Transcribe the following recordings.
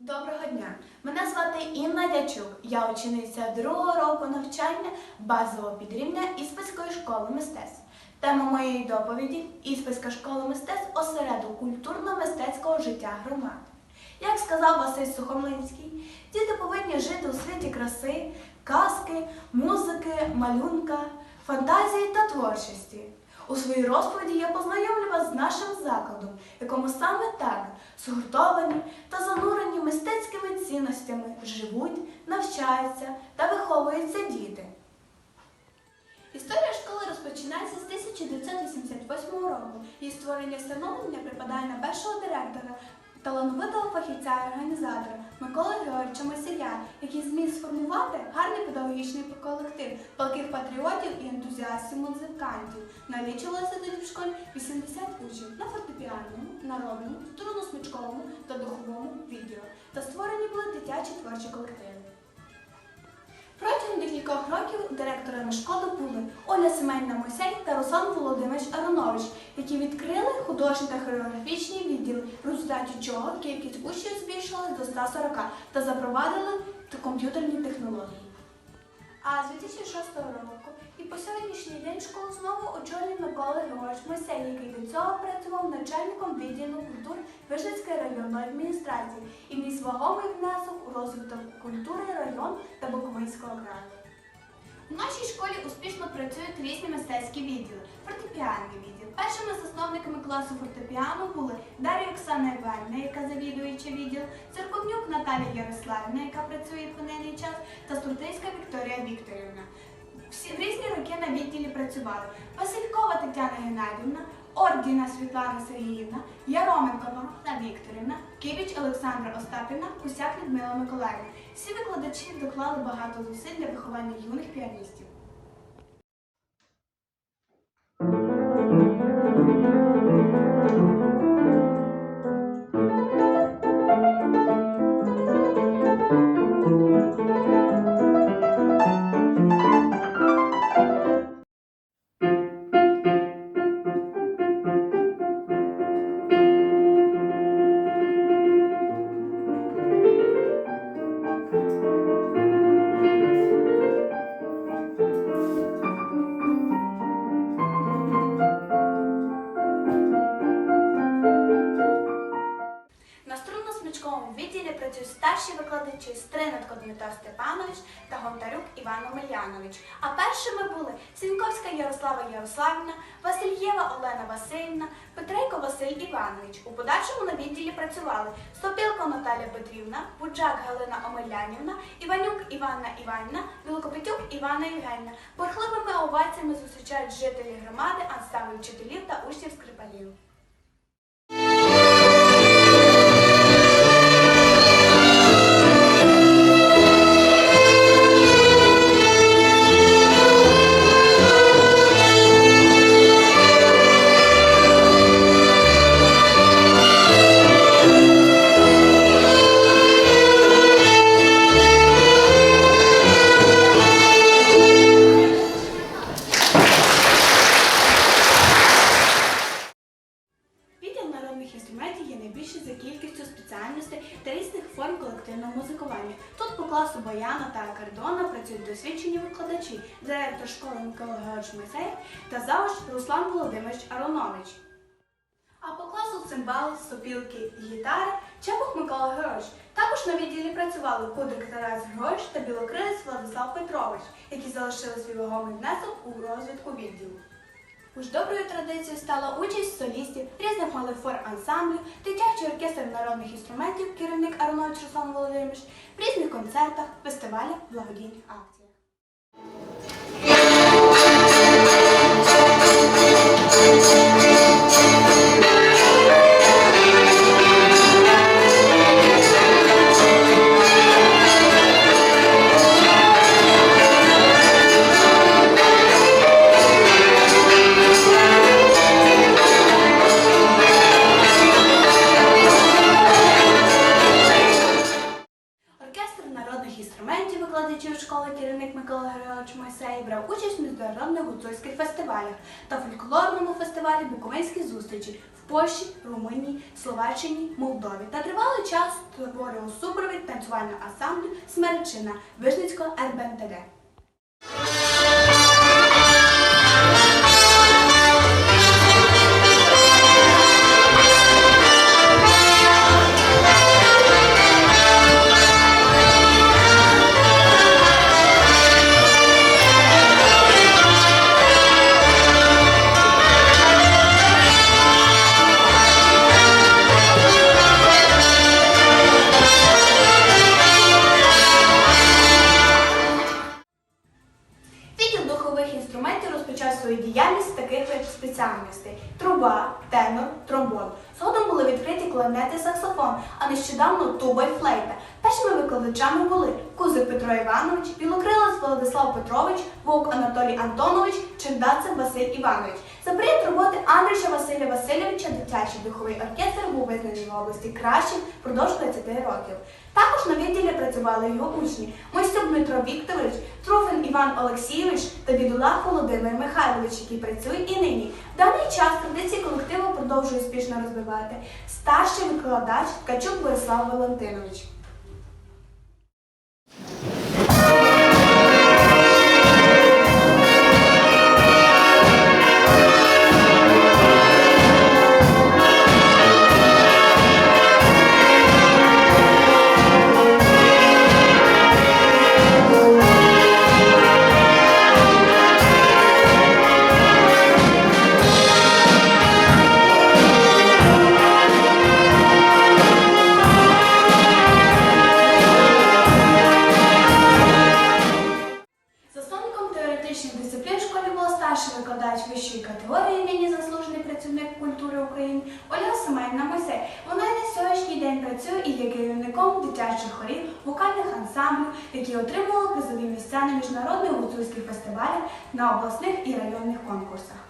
Доброго дня! Мене звати Інна Дячук. Я учениця другого року навчання базового підрівня Іспанської школи мистецтв. Тема моєї доповіді Іспанська школа мистецтв осередок культурно-мистецького життя громади. Як сказав Василь Сухомлинський, діти повинні жити у світі краси, казки, музики, малюнка, фантазії та творчості. У своїй розповіді я познайомлю вас з нашим закладом, якому саме так згуртовані та занурені мистецькими цінностями живуть, навчаються та виховуються діти. Історія школи розпочинається з 1988 року. Її створення встановлення припадає на першого директора, талановитого фахівця і організатора Миколи Георгійовича Масія, який зміг сформувати гарний педагогічний колектив палких патріотів і ентузіастів музикантів. Налічувалося тоді в школі 80 учнів на фортепіаному, народному, струнно-смичковому та духовому відділах. Та створені були дитячі творчі колективи. Декількох років директорами школи були Оля Семенівна Мойсей та Руслан Володимирович Аронович, які відкрили художні та хореографічні відділи, в результаті чого кількість учнів збільшилась до 140 та запровадили комп'ютерні технології. А з 2006 року і по сьогоднішній день школу знову очолює Микола Георгійович Мойсей, який до цього працював начальником відділу культур Вижницької районної адміністрації і вніс вагомий внесок у розвиток культури району та Буковинського краю. У нашій школі успішно працюють різні мистецькі відділи. Фортепіанний відділ. Першими засновниками класу фортепіано були Дар'я Оксана Іванівна, яка завідуюча відділ, Церковнюк Наталія Ярославівна, яка працює в даний час, та Суртинська Вікторія Вікторівна. Всі в різні роки на відділі працювали Василькова Тетяна Геннадівна, Ордіна Світлана Сергіївна, Яроменкова Анна Вікторівна, Кивіч Олександра Остапівна, Кусяк Людмила Миколаївна. Всі викладачі доклали багато зусиль для виховання юних піаністів. Іван Омельянович. А першими були Сіньковська Ярослава Ярославівна, Васильєва Олена Васильівна, Петрейко Василь Іванович. У подальшому на відділі працювали Стопілко Наталя Петрівна, Буджак Галина Омелянівна, Іванюк Іванна Іванівна, Білокопитюк Івана Євгенівна. Бурхливими оваціями зустрічають жителі громади, ансамбль вчителів та учнів скрипалів. Форм колективного музикування. Тут по класу баяна та акордеона працюють досвідчені викладачі, директор школи Микола Георгійович Мойсеєв та завуч Руслан Володимирович Аронович. А по класу цимбали, сопілки і гітари Чепух Микола Георгійович. Також на відділі працювали Кудрик Тарас Григорович та Білокрилець Владислав Петрович, які залишили свій вагомий внесок у розвитку відділу. Уж доброю традицією стала участь солістів, різних малих фор ансамблів, дитячий оркестр народних інструментів, керівник Аронович Руслан Володимирович, в різних концертах, фестивалях, благодійних акціях. Школи керівник Микола Григорович Мойсей брав участь в міжнародних гуцульських фестивалях та фольклорному фестивалі Буковинські зустрічі в Польщі, Румунії, Словаччині, Молдові та тривалий час створював супровід танцювального ансамблю Смерчина Вижницького РБНТГ. Труба, тенор, тромбон. Згодом були відкриті кларнет і саксофон, а нещодавно туба й флейта. Першими викладачами були Кузик Петро Іванович, Білокрилець Владислав Петрович, Вовк Анатолій Антонович, Чердацев Василь Іванович. За період роботи Андріша Василя Васильовича дитячий духовий оркестр був визнаний в області кращим впродовж 20 років. Також на відділі працювали його учні Мойстюк Дмитро Вікторович, Труфин Іван Олексійович та Бідулах Володимир Михайлович, який працює і нині. В даний час традиції колективу продовжує успішно розвивати старший викладач Ткачук Борислав Валентинович. Семенівна Вона на сьогоднішній день працює і є керівником дитячих хорів, вокальних ансамблів, які отримували призові місця на міжнародних гуцульських фестивалях, на обласних і районних конкурсах.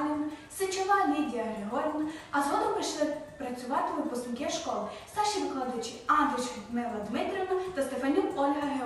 Михайлівна, Сичова Лідія Григорівна, а згодом прийшли працювати випускники школи, старші викладачі Андрій Людмила Дмитрівна та Стефанюк Ольга Георгіївна,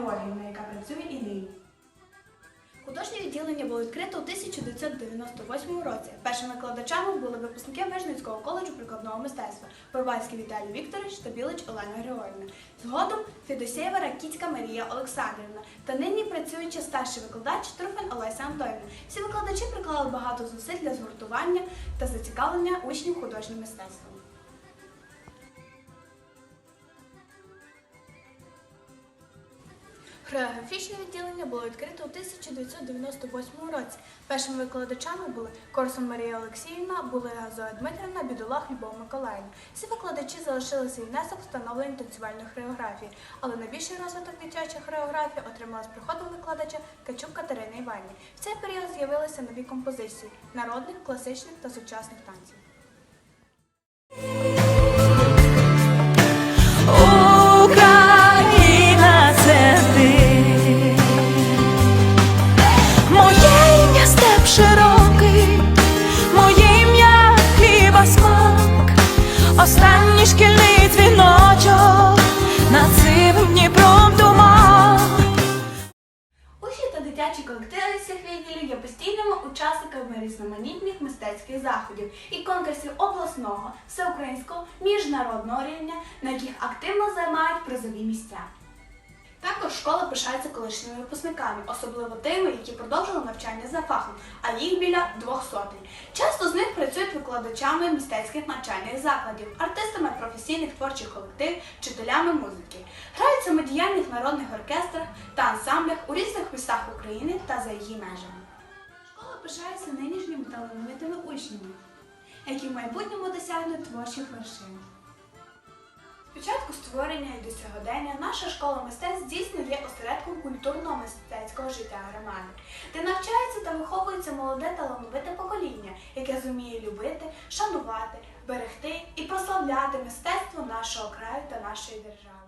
Відділення було відкрито у 1998 році. Першими викладачами були випускники Вижницького коледжу прикладного мистецтва Порвальський Віталій Вікторович та Білич Олена Григорівна. Згодом Федосєєва Ракіцька Марія Олександрівна та нині працюючи старший викладач Труфен Олеся Антонівна. Всі викладачі приклали багато зусиль для згуртування та зацікавлення учнів художнім мистецтвом. Хореографічне відділення було відкрито у 1998 році. Першими викладачами були Корсун Марія Олексіївна, Булега Зоя Дмитрівна, Бідулах Любов Миколаївна. Всі викладачі залишили свій внесок встановлення танцювальної хореографії, але найбільший розвиток дитячої хореографії отримала з приходом викладача Качук Катерини Іванівни. В цей період з'явилися нові композиції народних, класичних та сучасних танців. Дитячі колективи всіх відділів є постійними учасниками різноманітних мистецьких заходів і конкурсів обласного, всеукраїнського, міжнародного рівня, на яких активно займають призові місця. Також школа пишається колишніми випускниками, особливо тими, які продовжили навчання за фахом, а їх біля двох сотень. Часто з них працюють викладачами мистецьких навчальних закладів, артистами професійних творчих колективів, вчителями музики. Грають самодіяльних народних оркестрах та ансамблях у різних містах України та за її межами. Школа пишається нинішніми талановитими учнями, які в майбутньому досягнуть творчих вершин. Спочатку створення і до сьогодення наша школа мистецтв дійсно є осередком культурно-мистецького життя громади, де навчається та виховується молоде талановите покоління, яке зуміє любити, шанувати, берегти і прославляти мистецтво нашого краю та нашої держави.